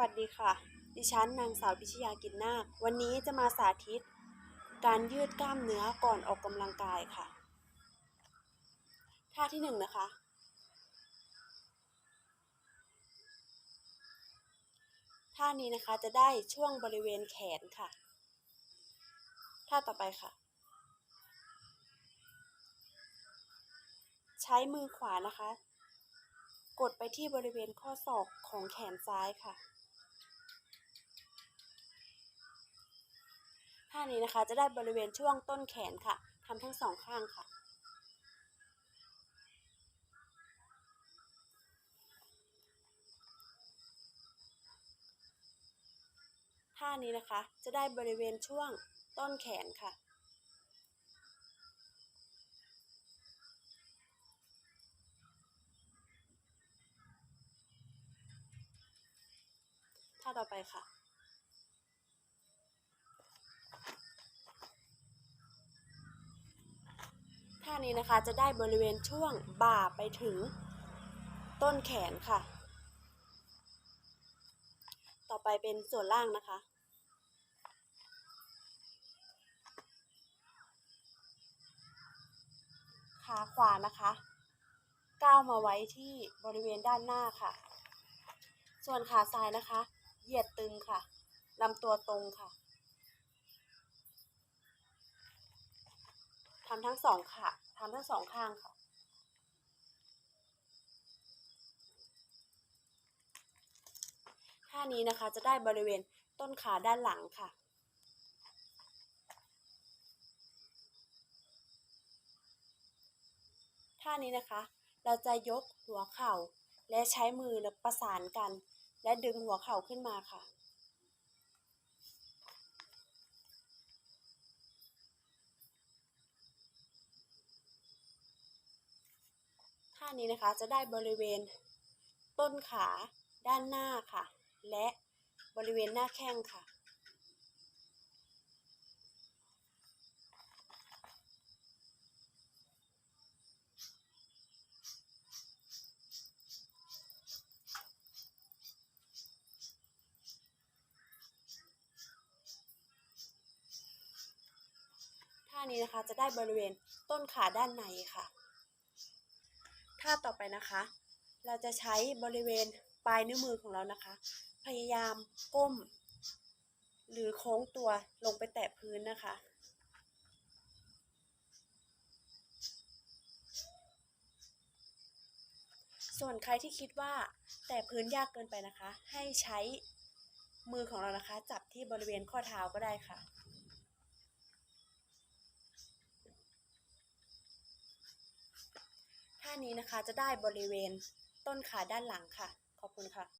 วัสดีค่ะ ดิฉันนางสาวพิชยากินนาค วันนี้จะมาสาธิต การยืดกล้ามเนื้อก่อนออกกำลังกายค่ะ ท่าที่หนึ่งนะคะ ท่านี้นะคะจะได้ช่วงบริเวณแขนค่ะ ท่าต่อไปค่ะ ใช้มือขวานะคะกดไปที่บริเวณข้อศอกของแขนซ้ายค่ะ ท่านี้นะคะจะได้บริเวณช่วงต้นแขนค่ะทำทั้งสองข้างค่ะท่านี้นะคะจะได้บริเวณช่วงต้นแขนค่ะท่าต่อไปค่ะ ท่า นี้นะคะ จะได้บริเวณช่วงบ่าไปถึงต้นแขนค่ะ ต่อไปเป็นส่วนล่างนะคะ ขาขวานะคะ ก้าวมาไว้ที่บริเวณด้านหน้าค่ะ ส่วนขาซ้ายนะคะ เหยียดตึงค่ะ ลำตัวตรงค่ะทำทั้งสองค่ะ ทำทั้งสองข้างค่ะ ท่านี้นะคะจะได้บริเวณต้นขาด้านหลังค่ะท่านี้นะคะ เราจะยกหัวเข่าและใช้มือประสานกัน และดึงหัวเข่าขึ้นมาค่ะานี้นะคะ จะได้บริเวณต้นขาด้านหน้าค่ะ และบริเวณหน้าแข้งค่ะ ท่านี้นะคะจะได้บริเวณต้นขาด้านในค่ะ ท่าต่อไปนะคะ เราจะใช้บริเวณปลายนิ้วมือของเรานะคะ พยายามก้ม หรือโค้งตัวลงไปแตะพื้นนะคะส่วนใครที่คิดว่าแตะพื้นยากเกินไปนะคะ ให้ใช้มือของเรานะคะ จับที่บริเวณข้อเท้าก็ได้ค่ะ นี้นะคะ จะได้บริเวณต้นขาด้านหลังค่ะ ขอบคุณค่ะ